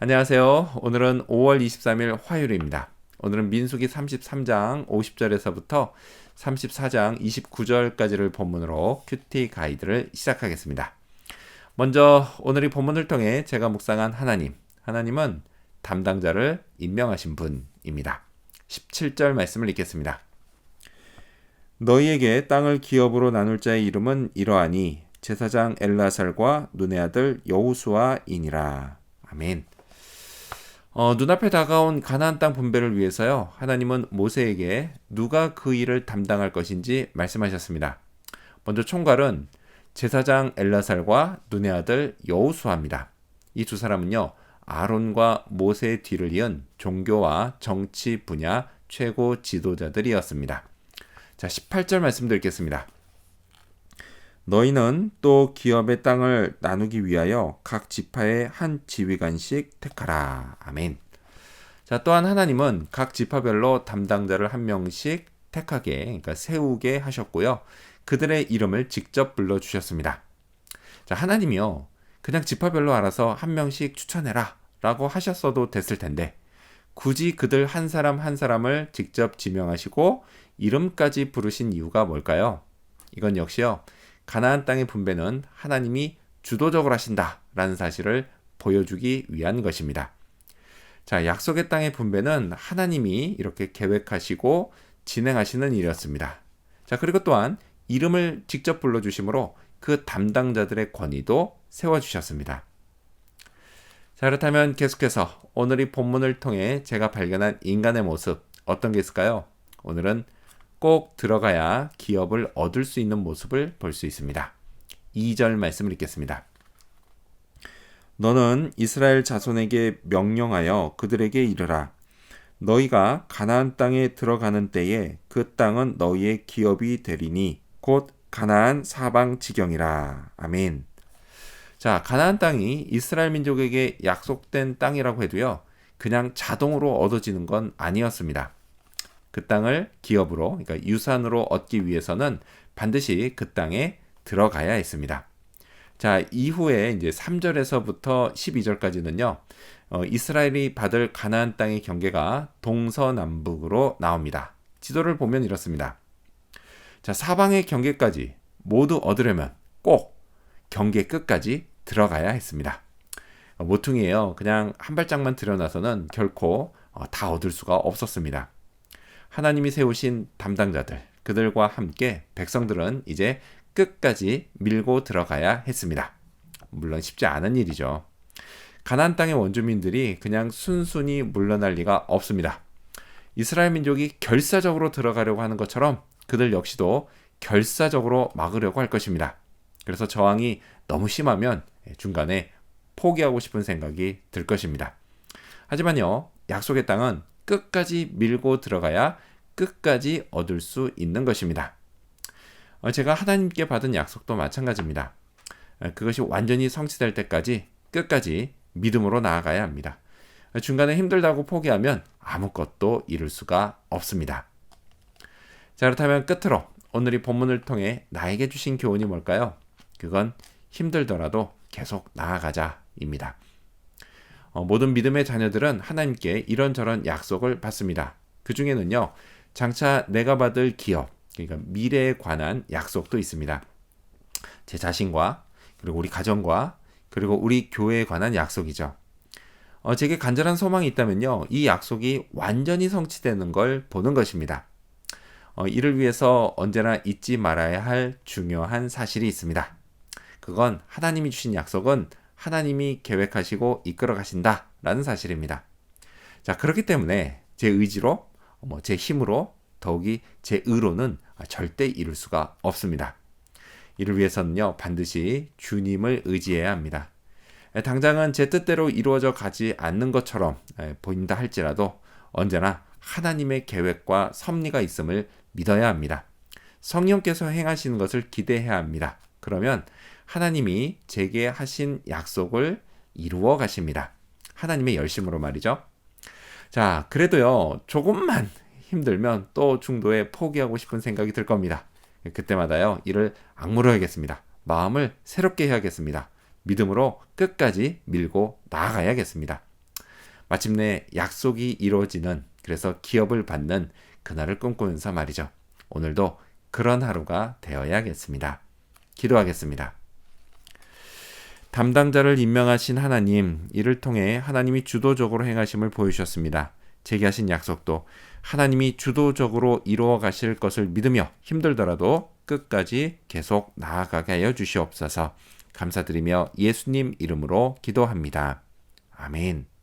안녕하세요. 오늘은 5월 23일 화요일입니다. 오늘은 민수기 33장 50절에서부터 34장 29절까지를 본문으로 큐티 가이드를 시작하겠습니다. 먼저 오늘 이 본문을 통해 제가 묵상한 하나님, 하나님은 담당자를 임명하신 분입니다. 17절 말씀을 읽겠습니다. 너희에게 땅을 기업으로 나눌 자의 이름은 이러하니 제사장 엘라살과 눈의 아들 여우수아이니라. 아멘. 어, 눈앞에 다가온 가나안 땅 분배를 위해서요. 하나님은 모세에게 누가 그 일을 담당할 것인지 말씀하셨습니다. 먼저 총괄은 제사장 엘라살과 눈의 아들 여우수아입니다. 이 두 사람은요. 아론과 모세의 뒤를 이은 종교와 정치 분야 최고 지도자들이었습니다. 자, 18절 말씀 드리겠습니다. 너희는 또 기업의 땅을 나누기 위하여 각 지파의 한 지휘관씩 택하라. 아멘. 자, 또한 하나님은 각 지파별로 담당자를 한 명씩 택하게, 그러니까 세우게 하셨고요. 그들의 이름을 직접 불러주셨습니다. 자, 하나님이요. 그냥 지파별로 알아서 한 명씩 추천해라. 라고 하셨어도 됐을 텐데, 굳이 그들 한 사람 한 사람을 직접 지명하시고 이름까지 부르신 이유가 뭘까요? 이건 역시요. 가나안 땅의 분배는 하나님이 주도적으로 하신다라는 사실을 보여주기 위한 것입니다. 자, 약속의 땅의 분배는 하나님이 이렇게 계획하시고 진행하시는 일이었습니다. 자, 그리고 또한 이름을 직접 불러주심으로 그 담당자들의 권위도 세워주셨습니다. 자, 그렇다면 계속해서 오늘 이 본문을 통해 제가 발견한 인간의 모습 어떤 게 있을까요? 오늘은 꼭 들어가야 기업을 얻을 수 있는 모습을 볼 수 있습니다. 2절 말씀을 읽겠습니다. 너는 이스라엘 자손에게 명령하여 그들에게 이르라. 너희가 가나안 땅에 들어가는 때에 그 땅은 너희의 기업이 되리니 곧 가나안 사방 지경이라. 아멘. 자, 가나안 땅이 이스라엘 민족에게 약속된 땅이라고 해도요. 그냥 자동으로 얻어지는 건 아니었습니다. 그 땅을 기업으로, 그러니까 유산으로 얻기 위해서는 반드시 그 땅에 들어가야 했습니다. 자, 이후에 이제 3절에서부터 12절까지는요, 어, 이스라엘이 받을 가나안 땅의 경계가 동서남북으로 나옵니다. 지도를 보면 이렇습니다. 자, 사방의 경계까지 모두 얻으려면 꼭 경계 끝까지 들어가야 했습니다. 어, 모퉁이에요. 그냥 한 발짝만 들여놔서는 결코 어, 다 얻을 수가 없었습니다. 하나님이 세우신 담당자들, 그들과 함께 백성들은 이제 끝까지 밀고 들어가야 했습니다. 물론 쉽지 않은 일이죠. 가나안 땅의 원주민들이 그냥 순순히 물러날 리가 없습니다. 이스라엘 민족이 결사적으로 들어가려고 하는 것처럼 그들 역시도 결사적으로 막으려고 할 것입니다. 그래서 저항이 너무 심하면 중간에 포기하고 싶은 생각이 들 것입니다. 하지만요, 약속의 땅은 끝까지 밀고 들어가야 끝까지 얻을 수 있는 것입니다. 어, 제가 하나님께 받은 약속도 마찬가지입니다. 어, 그것이 완전히 성취될 때까지 끝까지 믿음으로 나아가야 합니다. 어, 중간에 힘들다고 포기하면 아무것도 이룰 수가 없습니다. 자, 그렇다면 끝으로 오늘 이 본문을 통해 나에게 주신 교훈이 뭘까요? 그건 힘들더라도 계속 나아가자입니다. 어, 모든 믿음의 자녀들은 하나님께 이런저런 약속을 받습니다. 그 중에는요, 장차 내가 받을 기업, 그러니까 미래에 관한 약속도 있습니다. 제 자신과, 그리고 우리 가정과, 그리고 우리 교회에 관한 약속이죠. 어, 제게 간절한 소망이 있다면요, 이 약속이 완전히 성취되는 걸 보는 것입니다. 어, 이를 위해서 언제나 잊지 말아야 할 중요한 사실이 있습니다. 그건 하나님이 주신 약속은 하나님이 계획하시고 이끌어 가신다라는 사실입니다. 자, 그렇기 때문에 제 의지로, 뭐 제 힘으로, 더욱이 제 의로는 절대 이룰 수가 없습니다. 이를 위해서는요, 반드시 주님을 의지해야 합니다. 당장은 제 뜻대로 이루어져 가지 않는 것처럼 보인다 할지라도 언제나 하나님의 계획과 섭리가 있음을 믿어야 합니다. 성령께서 행하시는 것을 기대해야 합니다. 그러면 하나님이 제게 하신 약속을 이루어 가십니다. 하나님의 열심으로 말이죠. 자, 그래도요, 조금만 힘들면 또 중도에 포기하고 싶은 생각이 들 겁니다. 그때마다요, 이를 악물어야겠습니다. 마음을 새롭게 해야겠습니다. 믿음으로 끝까지 밀고 나아가야겠습니다. 마침내 약속이 이루어지는 그래서 기업을 받는 그날을 꿈꾸면서 말이죠. 오늘도 그런 하루가 되어야겠습니다. 기도하겠습니다. 담당자를 임명하신 하나님, 이를 통해 하나님이 주도적으로 행하심을 보여주셨습니다. 제기하신 약속도 하나님이 주도적으로 이루어 가실 것을 믿으며 힘들더라도 끝까지 계속 나아가게 하여 주시옵소서 감사드리며 예수님 이름으로 기도합니다. 아멘.